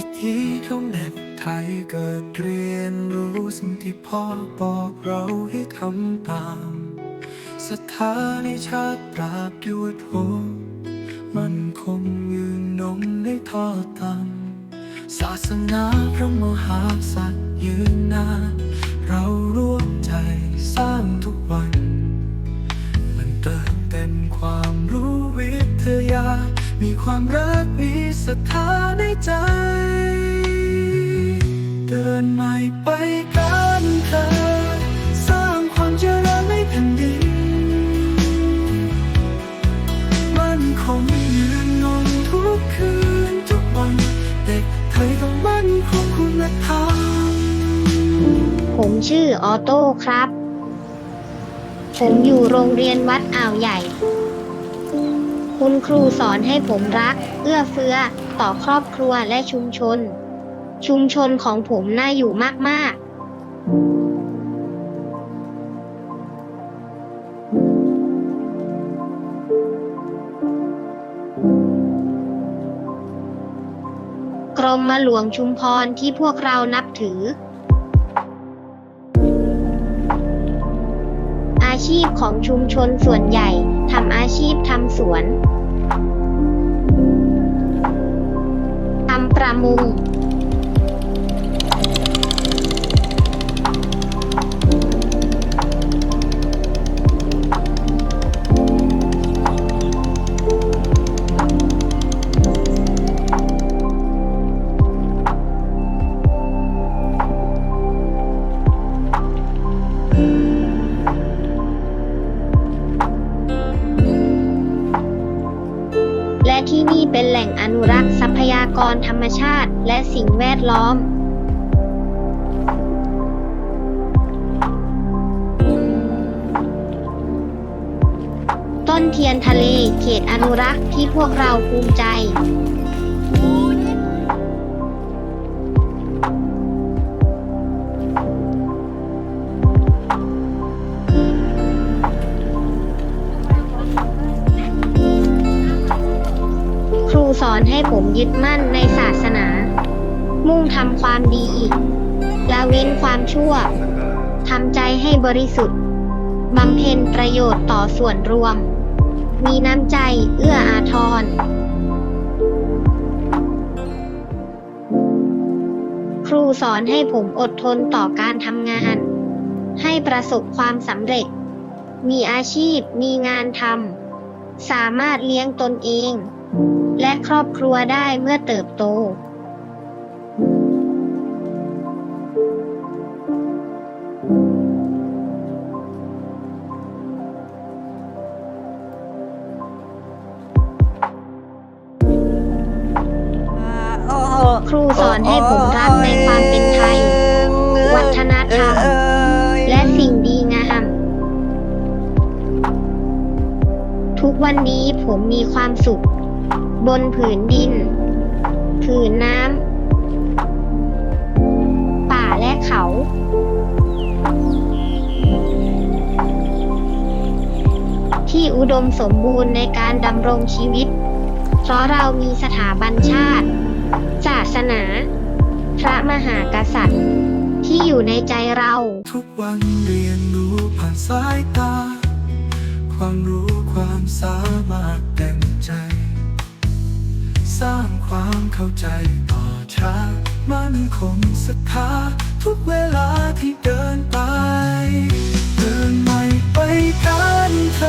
วิธีของเด็กไทยเกิดเรียนรู้สิ่งที่พ่อบอกเราให้ทำตามศรัทธาในชาติปราบด้วยโพมันคงยืนนงในท่อตันศาสนาพระมหากษัตย์ยืนนานเราร่วมใจสร้างทุกวัน มันเติมเต็มความรู้วิทยา มีความรักมีศรัทธาในใจ ไปกันเถอสร้างความเจริญในแผ่นดิน มันคงยืนงงทุกคืนทุกวัน เด็กไทยต้องมั่นคงคุณธรรมผมชื่อออโต้ครับ ผมอยู่โรงเรียนวัดอ่าวใหญ่ คุณครูสอนให้ผมรัก เอื้อเฟื้อต่อครอบครัวและชุมชน ชุมชนของผมน่าอยู่มาก ๆกรมมาหลวงชุมพรที่พวกเรานับถือ อาชีพของชุมชนส่วนใหญ่ทำอาชีพทำสวนทำประมง และที่นี่เป็นแหล่งอนุรักษ์ทรัพยากรธรรมชาติ และสิ่งแวดล้อมต้นเทียนทะเลเขตอนุรักษ์ที่พวกเราภูมิใจ ให้ผมยึดมั่นในศาสนา มุ่งทำความดีละเว้นความชั่วทำใจให้บริสุทธิ์บำเพ็ญประโยชน์ต่อส่วนรวม มีน้ำใจเอื้ออาทร ครูสอนให้ผมอดทนต่อการทำงาน ให้ประสบความสำเร็จ มีอาชีพมีงานทำสามารถเลี้ยงตนเอง และครอบครัวได้เมื่อเติบโตครูสอนให้ผมรักในความเป็นไทย วัฒนธรรม และสิ่งดีงาม ทุกวันนี้ผมมีความสุข บนผืนดิน ผืนน้ำ ป่าและเขา ที่อุดมสมบูรณ์ในการดำรงชีวิต เพราะเรามีสถาบันชาติ ศาสนา พระมหากษัตริย์ ที่อยู่ในใจเรา ทุกวันเรียนรู้ผ่านสายตา ความรู้ความสามารถเต็มใจ สร้างความเข้าใจต่อชาติมั่นคงศรัทธาทุกเวลาที่เดินไป เดินไม่ไปกันเธ